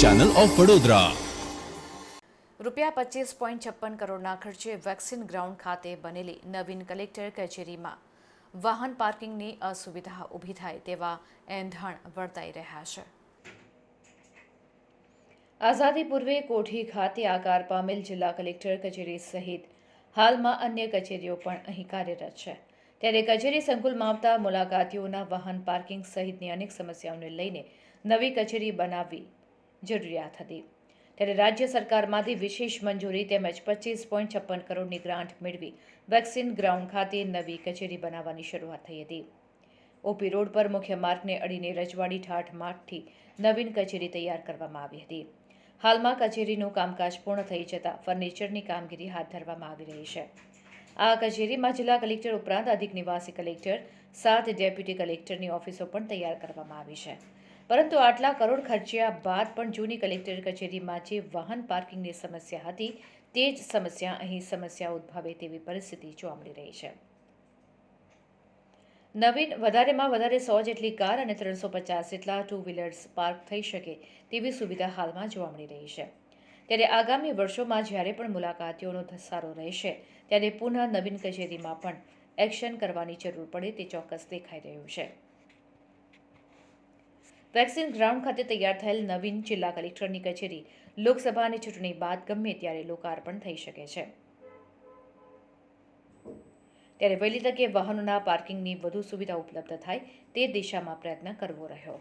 Channel of Vadodara રૂપિયા પચીસ point છપ્પન કરોડના ખર્ચે વેક્સિન ગ્રાઉન્ડ ખાતે બનેલી નવીન કલેક્ટર કચેરીમાં વાહન પાર્કિંગની અસુવિધા ઊભી થાય તેવા એંધાણ વર્તાઈ રહ્યા છે. આઝાદી પૂર્વે કોઠી ખાતે આકાર પામેલ જિલ્લા કલેક્ટર કચેરી સહિત હાલમાં અન્ય કચેરીઓ પણ અહીં કાર્યરત છે. ત્યારે કચેરી સંકુલમાં આવતા મુલાકાતીઓના વાહન પાર્કિંગ સહિતની અનેક સમસ્યાઓને લઈને નવી કચેરી બનાવવી જરૂરિયાત હતી. ત્યારે રાજ્ય સરકારમાંથી વિશેષ મંજૂરી તેમજ પચીસ પોઈન્ટ છપ્પન કરોડની ગ્રાન્ટ મેળવી વેક્સિન ગ્રાઉન્ડ ખાતે નવી કચેરી બનાવવાની શરૂઆત થઈ હતી. ઓપી રોડ પર મુખ્ય માર્ગને અડીને રજવાડી ઠાઠ માર્ગથી નવીન કચેરી તૈયાર કરવામાં આવી હતી. હાલમાં કચેરીનું કામકાજ પૂર્ણ થઈ જતાં ફર્નિચરની કામગીરી હાથ ધરવામાં આવી રહી છે. આ કચેરીમાં જિલ્લા કલેક્ટર ઉપરાંત અધિક નિવાસી કલેક્ટર, સાત ડેપ્યુટી કલેક્ટરની ઓફિસો પણ તૈયાર કરવામાં આવી છે. પરંતુ આટલા કરોડ ખર્ચ્યા બાદ પણ જૂની કલેક્ટર કચેરીમાં જે વાહન પાર્કિંગની સમસ્યા હતી, તે જ સમસ્યા અહીં સમસ્યા ઉદ્ભવે તેવી પરિસ્થિતિ જોવા મળી રહી છે. નવીન, વધારેમાં વધારે સો જેટલી કાર અને ત્રણસો પચાસ જેટલા ટુ વ્હીલર્સ પાર્ક થઈ શકે તેવી સુવિધા હાલમાં જોવા મળી રહી છે. ત્યારે આગામી વર્ષોમાં જ્યારે પણ મુલાકાતીઓનો ધસારો રહેશે, ત્યારે પુનઃ નવીન કચેરીમાં પણ એક્શન કરવાની જરૂર પડે તે ચોક્કસ દેખાઈ રહ્યું છે. વેક્સિન ગ્રાઉન્ડ ખાતે તૈયાર થયેલ નવીન જિલ્લા કલેક્ટરની કચેરી લોકસભાની ચૂંટણી બાદ ગમે ત્યારે લોકાર્પણ થઈ શકે છે. ત્યારે વહેલી તકે વાહનોના પાર્કિંગની વધુ સુવિધા ઉપલબ્ધ થાય તે દિશામાં પ્રયત્ન કરવો રહ્યો.